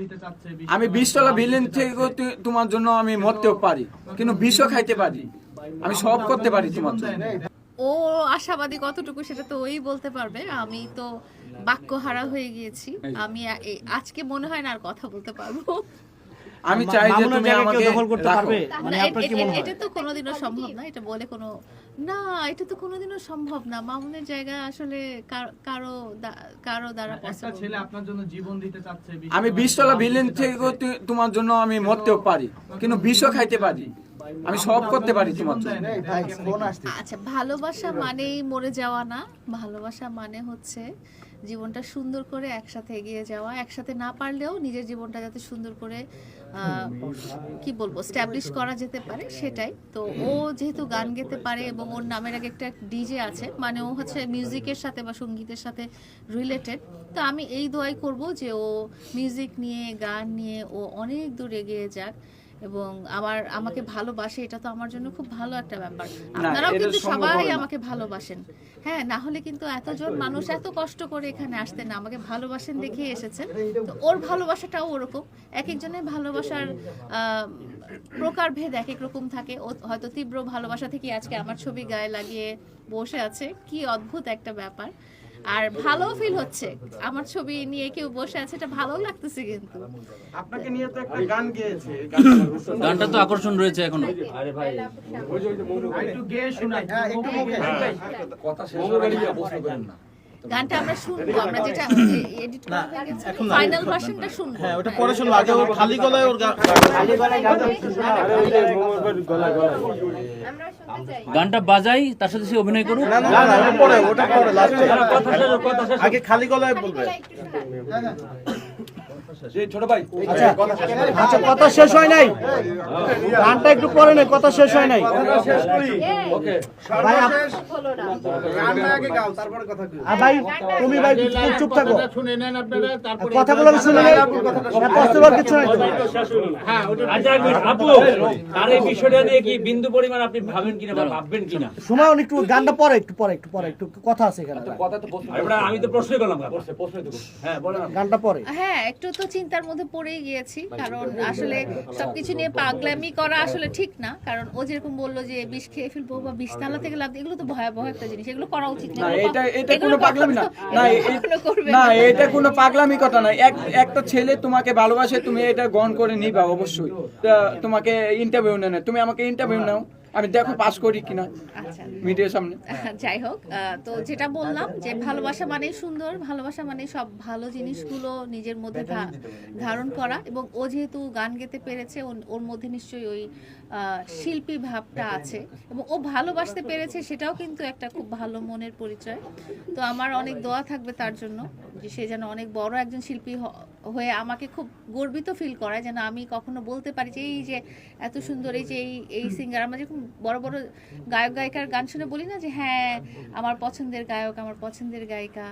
দিতে বিশ টাকা বিলিন থেকে তোমার জন্য আমি মরতেও পারি কিন্তু বিষও খাইতে পারি। আমি সব করতে পারি তোমার জন্য। ও আশাবাদী কতটুকু সেটা তো ওই বলতে পারবে। আমি তো বাক্য হারা হয়ে গিয়েছি। আমি আজকে মনে হয় না আর কথা বলতে পারব। আমি চাই যে তুমি আমাকে দখল করতে পারবে? মানে না, আপনার কি মনে হয়? এটা তো কোনোদিনও সম্ভব না এটা বলে কোনো না এটা তো কোনোদিনও সম্ভব না। মামুনের জায়গা আসলে কারও কারও দ্বারা একটা ছেলে আপনার জন্য জীবন দিতে চাচ্ছে আমি বিশতলা বিল্ডিং থেকে তোমার জন্য আমি মরতেও পারি কিন্তু বিষও খাইতে পারি। আমি সব করতে পারি তোমার জন্য। আচ্ছা ভালোবাসা মানেই মরে যাওয়া না। ভালোবাসা মানে হচ্ছে জীবনটা সুন্দর করে একসাথে এগিয়ে যাওয়া। একসাথে না পারলেও নিজের জীবনটা যাতে সুন্দর করে আহ, কি বলব স্ট্যাবলিশ করা যেতে পারে সেটাই। তো ও যেহেতু গান গেতে পারে এবং ওর নামের আগে একটা ডিজে আছে মানে ও হচ্ছে মিউজিকের সাথে বা সঙ্গীতের সাথে রিলেটেড তো আমি এই দোয়াই করব যে ও মিউজিক নিয়ে গান নিয়ে ও অনেক দূর এগিয়ে যাক। এবং আমার আমাকে ভালোবাসে এটা তো আমার জন্য খুব ভালো একটা ব্যাপার। আপনারাও কিন্তু সবাই আমাকে ভালোবাসেন। হ্যাঁ না হলে কিন্তু এতজন মানুষ এত কষ্ট করে এখানে আসতেন না আমাকে ভালোবাসেন দেখে এসেছেন। তো ওর ভালোবাসাটাও ওরকম। এক একজনের ভালোবাসার আহ, প্রকারভেদ এক এক রকম থাকে। ও হয়তো তীব্র ভালোবাসা থেকে আজকে আমার ছবি গায়ে লাগিয়ে বসে আছে। কি অদ্ভুত একটা ব্যাপার। আর ভালো ফিল হচ্ছে। আমার ছবি নিয়ে কেউ বসে আছে এটা ভালো লাগতেছে কিন্তু। আপনাকে নিয়ে তো একটা গান গেয়েছে। গানটা তো আকর্ষণ রয়েছে এখনও। আরে ভাই একটু গেয়ে শোনাই। গানটা আমরা শুনব আমরা যেটা এডিট ফাইনাল ভার্সনটা শুনব হ্যাঁ ওটা পরে শুনব আগে ওর খালি গলায় ওর গা- গানটা বাজাই তার সাথে সে অভিনয় করুক না না না ওটা পরে ওটা পরে লাস্টে আগে খালি গলায় বলবে আচ্ছা আচ্ছা কথা শেষ হয় নাই? গানটা একটু পরে নেই কথা শেষ হয় নাই? ভাই আর তুমি ভাই চুপ- চুপ থাকো শুনে নেন আপনারা তারপরে কথাগুলো শুনে নেই কষ্টকর কিছু নাই? হ্যাঁ ওটা আচ্ছা আপু তার এই বিষয়টা নিয়ে কি বিন্দু পরিমাণ আপনি ভাবেন কিনা বা ভাববেন কিনা? শোনাও একটু গানটা পরে একটু পরে একটু পরে একটু কথা আছে এখানে। আমি তো প্রশ্নই করলাম। গানটা পরে হ্যাঁ একটু তো চিন্তার মধ্যে পড়েই গিয়েছি কারণ আসলে সবকিছু নিয়ে পাগলামি করা আসলে ঠিক না কারণ ও যেরকম বলল যে বিষ খেয়ে ফেলব বা বিষ তালা থেকে লাভ এগুলো তো ভয়াবহ একটা জিনিস এগুলো করা উচিত না এটা এটা কোনো পাগলামি না। না না এটা কোনো পাগলামি কথা না। এক একটা ছেলে তোমাকে ভালোবাসে তুমি এটা গ্রহণ করে নিবা অবশ্যই। তোমাকে ইন্টারভিউ নেয় তুমি আমাকে ইন্টারভিউ নাও। আমি দেখো পাস করি কিনা আচ্ছা। মিডিয়ার সামনে। যাই হোক তো যেটা বললাম যে ভালোবাসা মানেই সুন্দর ভালোবাসা মানে সব ভালো জিনিসগুলো নিজের মধ্যে ধারণ করা এবং ও যেহেতু গান গেতে পেরেছে ওর- ওর মধ্যে নিশ্চয়ই ওই আহ, শিল্পী ভাবটা আছে এবং ও ভালোবাসতে পেরেছে সেটাও কিন্তু একটা খুব ভালো মনের পরিচয়। তো আমার অনেক দোয়া থাকবে তার জন্য। যে সে যেন অনেক বড় একজন শিল্পী হয়ে আমাকে খুব গর্বিত ফিল করায় যেন আমি কখনো বলতে পারি যে এই যে এত সুন্দর এই যে এই এই সিঙ্গার আমরা যেরকম বড় বড় গায়ক গায়িকার গান শুনে বলি না যে হ্যাঁ আমার পছন্দের গায়ক আমার পছন্দের গায়িকা।